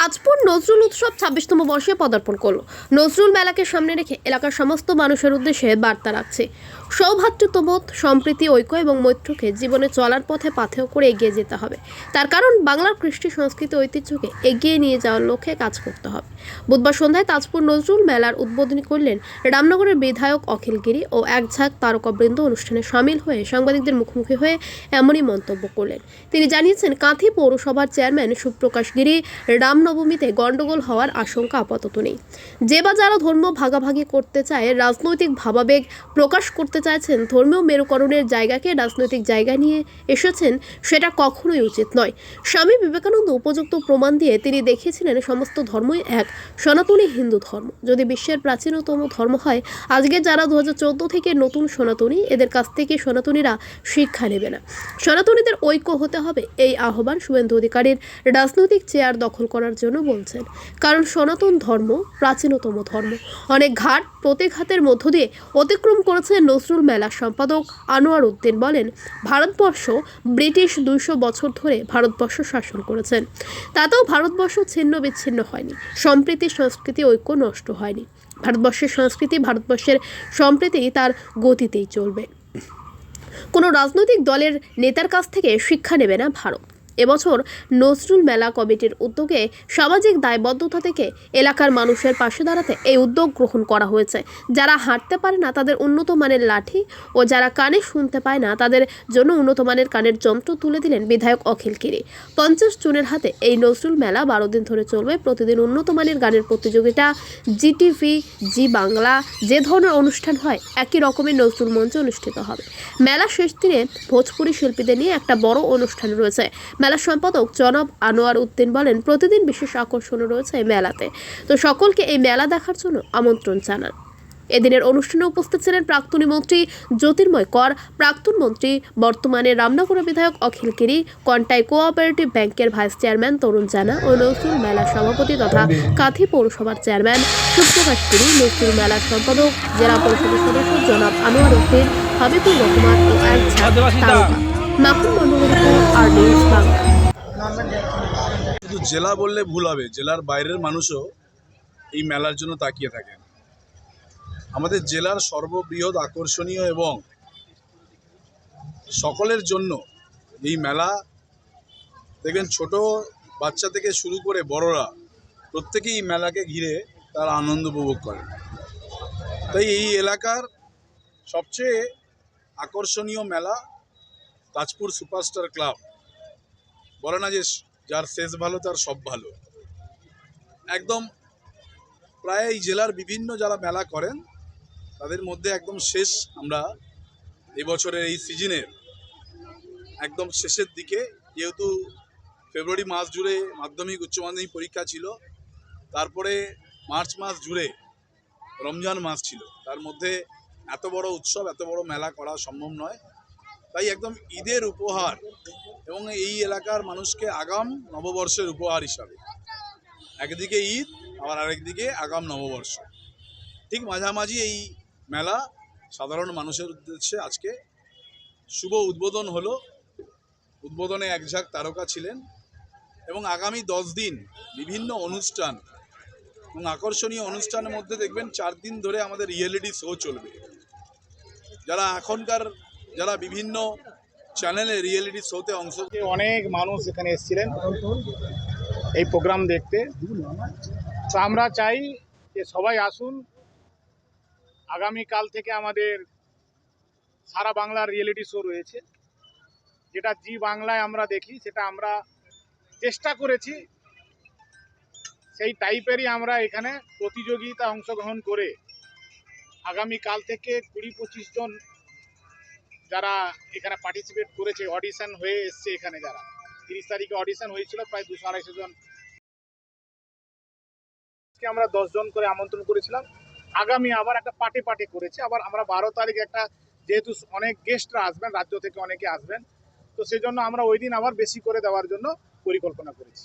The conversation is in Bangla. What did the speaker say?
তাজপুর নজরুল উৎসব ছাব্বিশতম বর্ষে পদার্পণ করল। নজরুল মেলাকে সামনে রেখে এলাকার সমস্ত মানুষের উদ্দেশ্যে বার্তা রাখছে। সৌভাতৃত্ববোধ সম্প্রীতি, ঐক্য এবং মৈত্রকে জীবনে চলার পথে পাথেয় করে এগিয়ে যেতে হবে। তার কারণ, বাংলার কৃষ্টি সংস্কৃতি ঐতিহ্যকে এগিয়ে নিয়ে যাওয়ার লক্ষ্যে কাজ করতে হবে। বুধবার সন্ধ্যায় তাজপুর নজরুল মেলার উদ্বোধনী করলেন রামনগরের বিধায়ক অখিল গিরি ও এক ঝাঁক তারকাবৃন্দ অনুষ্ঠানে সামিল হয়ে সাংবাদিকদের মুখোমুখি হয়ে এমনই মন্তব্য করলেন। তিনি জানিয়েছেন, কাঁথি পৌরসভার চেয়ারম্যান সুপ্রকাশ গিরি রামনবমীতে গণ্ডগোল হওয়ার আশঙ্কা আপাতত নেই। যে বা যারা ধর্ম ভাগাভাগি করতে চায়, রাজনৈতিক ভাবাবেগ প্রকাশ করতে চাইছেন, ধর্মীয় মেরুকরণের জায়গাকে রাজনৈতিক জায়গা নিয়ে এসেছেন, সেটা কখনোই উচিত নয়। স্বামী বিবেকানন্দ উপযুক্ত প্রমাণ দিয়ে তিনি দেখিয়েছিলেন, সমস্ত ধর্মই এক, সনাতনী হিন্দু ধর্ম। যদি বিশ্বের প্রাচীনতম ধর্ম হয়, আজকে যারা দু হাজার চোদ্দ থেকে নতুন সনাতনী, এদের কাছ থেকে সনাতনীরা শিক্ষা নেবে না। সনাতনীদের ঐক্য হতে হবে, এই আহ্বান শুভেন্দু অধিকারীর রাজনৈতিক চেয়ার দখল করার জন্য বলছেন। কারণ সনাতন ধর্ম প্রাচীনতম ধর্ম। অনেক ঘাট প্রতিঘাতের মধ্য দিয়ে অতিক্রম করেছে নজরুল মেলার সম্পাদক আনোয়ার উদ্দিন বলেন, ভারতবর্ষ ব্রিটিশ দুইশো বছর ধরে ভারতবর্ষ শাসন করেছেন। তাতেও ভারতবর্ষ ছিন্ন বিচ্ছিন্ন হয়নি। সম্প্রীতি, সংস্কৃতি, ঐক্য নষ্ট হয়নি। ভারতবর্ষের সংস্কৃতি, ভারতবর্ষের সম্প্রীতি তার গতিতেই চলবে। কোনো রাজনৈতিক দলের নেতার কাছ থেকে শিক্ষা নেবে না ভারত। এবছর নজরুল মেলা কমিটির উদ্যোগে সামাজিক দায়বদ্ধতা থেকে এলাকার মানুষের পাশে দাঁড়াতে এই উদ্যোগ গ্রহণ করা হয়েছে। যারা হাঁটতে পারে না তাদের উন্নত মানের লাঠি ও যারা কানে শুনতে পায় না তাদের জন্য উন্নত মানের কানের যন্ত্র তুলে দিলেন বিধায়ক অখিল কিরি। পঞ্চাশ জনের হাতে এই নজরুল মেলা বারো দিন ধরে চলবে। প্রতিদিন উন্নত মানের গানের প্রতিযোগিতা, জিটিভি, জি বাংলা, যে ধরনের অনুষ্ঠান হয়, একই রকমের নজরুল মঞ্চে অনুষ্ঠিত হবে। মেলা শেষ দিনে ভোজপুরি শিল্পীদের নিয়ে একটা বড় অনুষ্ঠান রয়েছে। মেলা সম্পাদক জনাব আনোয়ার উদ্দিন বলেন প্রতিদিন বিশেষ আকর্ষণ রয়েছে এই মেলাতে। তো সকলকে এই মেলা দেখার জন্য আমন্ত্রণ জানান। এদিনের অনুষ্ঠানে উপস্থিত ছিলেন প্রাক্তনী মন্ত্রী জ্যোতির্ময় কর প্রাক্তন মন্ত্রী বর্তমানে রামনগর বিধায়ক অখিল গিরি কন্টাই কোঅপারেটিভ ব্যাংকের ভাইস চেয়ারম্যান তরুণ জানা ও নজরুল মেলার সভাপতি তথা কাঁথি পৌরসভার চেয়ারম্যান সুপ্রকাশ গিরি নজরুল মেলার সম্পাদক জেলা পরিষদের সদস্য জনাব আনোয়ার উদ্দিন হাবিবুর রহমান ও এক তারকা। শুধু জেলা বললে ভুল হবে। জেলার বাইরের মানুষও এই মেলার জন্য তাকিয়ে থাকেন। আমাদের জেলার সর্ববৃহৎ আকর্ষণীয় এবং সকলের জন্য এই মেলা, দেখবেন ছোট বাচ্চা থেকে শুরু করে বড়রা প্রত্যেকেই এই মেলাকে ঘিরে তার আনন্দ উপভোগ করেন তাই এই এলাকার সবচেয়ে আকর্ষণীয় মেলা তাজপুর সুপারস্টার ক্লাব বলে না যে যার শেষ ভালো, তার সব ভালো। একদম প্রায় এই জেলার বিভিন্ন যারা মেলা করেন, তাদের মধ্যে একদম শেষ আমরা এবছরের এই সিজনের একদম শেষের দিকে, যেহেতু ফেব্রুয়ারি মাস জুড়ে মাধ্যমিক, উচ্চ মাধ্যমিক পরীক্ষা ছিল, তারপরে মার্চ মাস জুড়ে রমজান মাস ছিল। তার মধ্যে এত বড় উৎসব, এত বড় মেলা করা সম্ভব নয়। তাই একদম ঈদের উপহার এবং এই এলাকার মানুষকে আগাম নববর্ষের উপহার হিসাবে। একদিকে ঈদ, আবার আরেকদিকে আগাম নববর্ষ। ঠিক মাঝামাঝি এই মেলা সাধারণ মানুষের উদ্দেশ্যে আজকে শুভ উদ্বোধন হলো। উদ্বোধনে এক ঝাঁক তারকা ছিলেন এবং আগামী দশ দিন বিভিন্ন অনুষ্ঠান এবং আকর্ষণীয় অনুষ্ঠানের মধ্যে দেখবেন চার দিন ধরে আমাদের রিয়েলিটি শো চলবে। যারা এখনকার যারা বিভিন্ন চ্যানেলে রিয়েলিটি শোতে অংশ অনেক মানুষ এখানে এসেছিলেন এই প্রোগ্রাম দেখতে। তো আমরা চাই যে সবাই আসুন। আগামীকাল থেকে আমাদের সারা বাংলার রিয়েলিটি শো রয়েছে। যেটা জি বাংলায় আমরা দেখি, সেটা আমরা চেষ্টা করেছি। সেই টাইপেরই আমরা এখানে প্রতিযোগিতা অংশগ্রহণ করে আগামীকাল থেকে কুড়ি পঁচিশ জন যারা এখানে পার্টিসিপেট করেছে অডিশন হয়ে এসছে এখানে যারা। তিরিশ তারিখে অডিশন হয়েছিল, প্রায় দুশো আড়াইশো জন। আজকে আমরা জন করে আমন্ত্রণ করেছিলাম। আগামী আবার একটা পার্টি পার্টি করেছি। আবার আমরা বারো তারিখে একটা, যেহেতু অনেক গেস্টরা আসবেন, রাজ্য থেকে অনেকে আসবেন, তো সেই জন্য আমরা ওই দিন আবার বেশি করে দেওয়ার জন্য পরিকল্পনা করেছি।